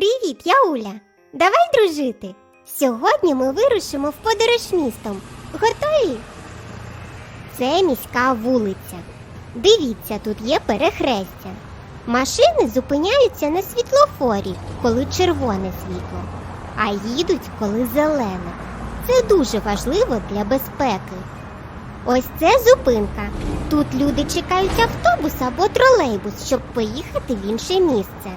Привіт, я Уля. Давай дружити. Сьогодні ми вирушимо в подорож містом. Готові? Це міська вулиця. Дивіться, тут є перехрестя. Машини зупиняються на світлофорі, коли червоне світло, а їдуть, коли зелене. Це дуже важливо для безпеки. Ось це зупинка. Тут люди чекають автобус або тролейбус, щоб поїхати в інше місце.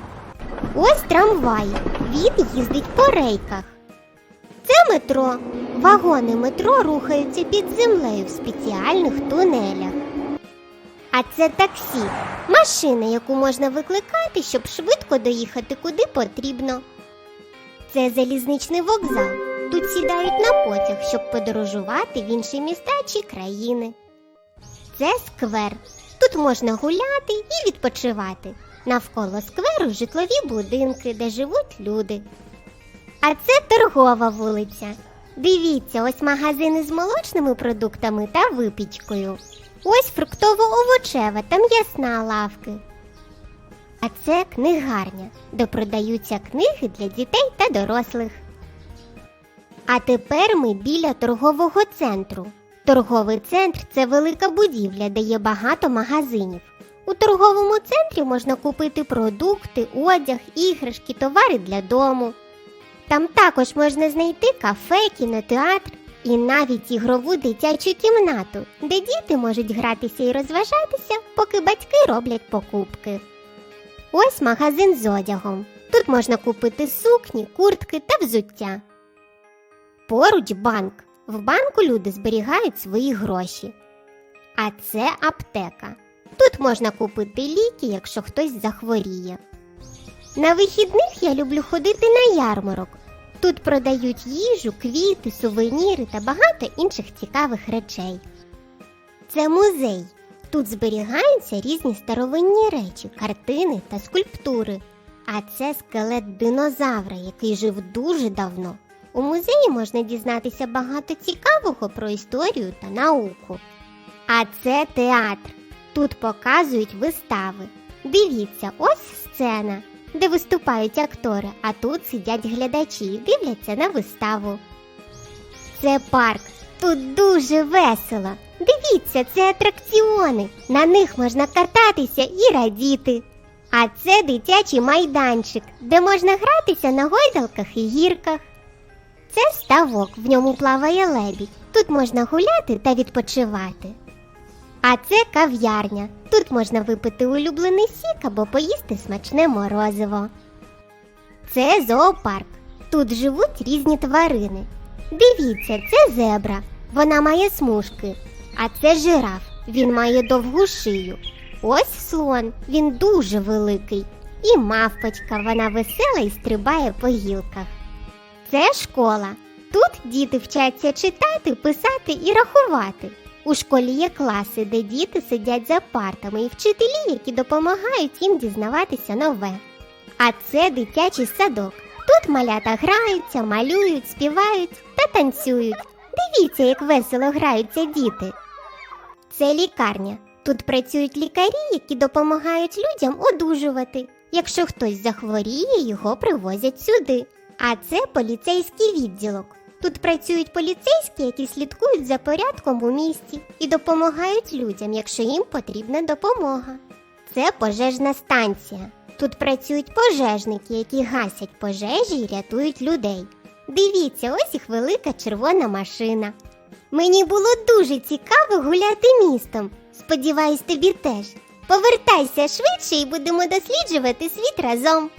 Ось трамвай. Він їздить по рейках. Це метро. Вагони метро рухаються під землею в спеціальних тунелях. А це таксі. Машина, яку можна викликати, щоб швидко доїхати куди потрібно. Це залізничний вокзал. Тут сідають на потяг, щоб подорожувати в інші міста чи країни. Це сквер. Тут можна гуляти і відпочивати. Навколо скверу житлові будинки, де живуть люди. А це торгова вулиця. Дивіться, ось магазини з молочними продуктами та випічкою. Ось фруктово-овочева та м'ясна лавки. А це книгарня, де продаються книги для дітей та дорослих. А тепер ми біля торгового центру. Торговий центр це велика будівля, де є багато магазинів. У торговому центрі можна купити продукти, одяг, іграшки, товари для дому. Там також можна знайти кафе, кінотеатр і навіть ігрову дитячу кімнату, де діти можуть гратися і розважатися, поки батьки роблять покупки. Ось магазин з одягом. Тут можна купити сукні, куртки та взуття. Поруч банк. В банку люди зберігають свої гроші. А це аптека. Тут можна купити ліки, якщо хтось захворіє. На вихідних я люблю ходити на ярмарок. Тут продають їжу, квіти, сувеніри та багато інших цікавих речей. Це музей. Тут зберігаються різні старовинні речі, картини та скульптури. А це скелет динозавра, який жив дуже давно. У музеї можна дізнатися багато цікавого про історію та науку. А це театр. Тут показують вистави. Дивіться, ось сцена, де виступають актори, а тут сидять глядачі і дивляться на виставу. Це парк. Тут дуже весело. Дивіться, це атракціони. На них можна кататися і радіти. А це дитячий майданчик, де можна гратися на гойдалках і гірках. Це ставок, в ньому плаває лебідь. Тут можна гуляти та відпочивати. А це кав'ярня. Тут можна випити улюблений сік або поїсти смачне морозиво. Це зоопарк. Тут живуть різні тварини. Дивіться, це зебра. Вона має смужки. А це жираф. Він має довгу шию. Ось слон, він дуже великий. І мавпочка, вона весела і стрибає по гілках. Це школа. Тут діти вчаться читати, писати і рахувати. У школі є класи, де діти сидять за партами і вчителі, які допомагають їм дізнаватися нове. А це дитячий садок. Тут малята граються, малюють, співають та танцюють. Дивіться, як весело граються діти. Це лікарня. Тут працюють лікарі, які допомагають людям одужувати. Якщо хтось захворіє, його привозять сюди. А це поліцейський відділок. Тут працюють поліцейські, які слідкують за порядком у місті і допомагають людям, якщо їм потрібна допомога. Це пожежна станція. Тут працюють пожежники, які гасять пожежі і рятують людей. Дивіться, ось їх велика червона машина. Мені було дуже цікаво гуляти містом. Сподіваюсь, тобі теж. Повертайся швидше і будемо досліджувати світ разом.